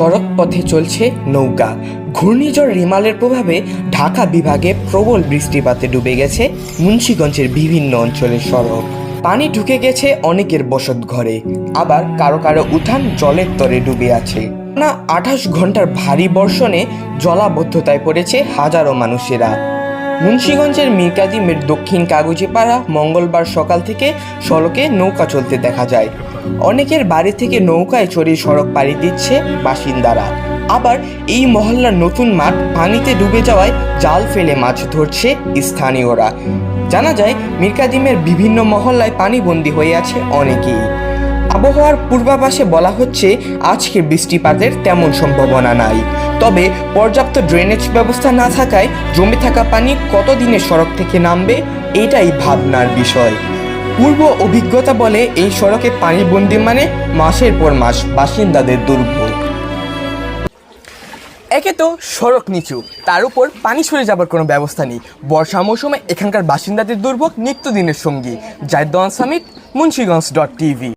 সড়ক পথে চলছে নৌকা। ঘূর্ণিঝড় রিমালের প্রভাবে ঢাকা বিভাগে প্রবল বৃষ্টিপাতে ডুবে গেছে মুন্সীগঞ্জের বিভিন্ন অঞ্চলের সড়ক। পানি ঢুকে গেছে অনেকের বসত ঘরে। আবার কারও কারও উঠান জলের তরে ডুবে আছে। না আঠাশ ঘণ্টার ভারী বর্ষণে জলাবদ্ধতায় পড়েছে হাজারো মানুষেরা। মুন্সীগঞ্জের মিরকাদিমের দক্ষিণ কাগজিপাড়া মঙ্গলবার সকাল থেকে সড়কে নৌকা চলতে দেখা যায়। অনেকের বাড়ি থেকে নৌকায় চড়ে সড়ক পাড়ি দিচ্ছে বাসিন্দারা। আবার এই মহল্লার নতুন মাঠ পানিতে ডুবে যাওয়ায় জাল ফেলে মাছ ধরছে স্থানীয়রা। জানা যায় মিরকাদিমের বিভিন্ন মহল্লায় পানিবন্দী হয়ে আছে অনেকেই। আবহাওয়ার পূর্বাভাসে বলা হচ্ছে আজকে বৃষ্টিপাতের তেমন সম্ভাবনা নাই। তবে পর্যাপ্ত ড্রেনেজ ব্যবস্থা না থাকায় জমে থাকা পানি কতদিনে সড়ক থেকে নামবে, এটাই ভাবনার বিষয়। পূর্ব অভিজ্ঞতা বলে এই সড়কে পানিবন্দি মানে মাসের পর মাস বাসিন্দাদের দুর্ভোগ। একে তো সড়ক নিচু, তার উপর পানি সরে যাবার কোনো ব্যবস্থা নেই। বর্ষা মৌসুমে এখানকার বাসিন্দাদের দুর্ভোগ নিত্যদিনের সঙ্গী। Zayed Samit, Munshiganj dot TV.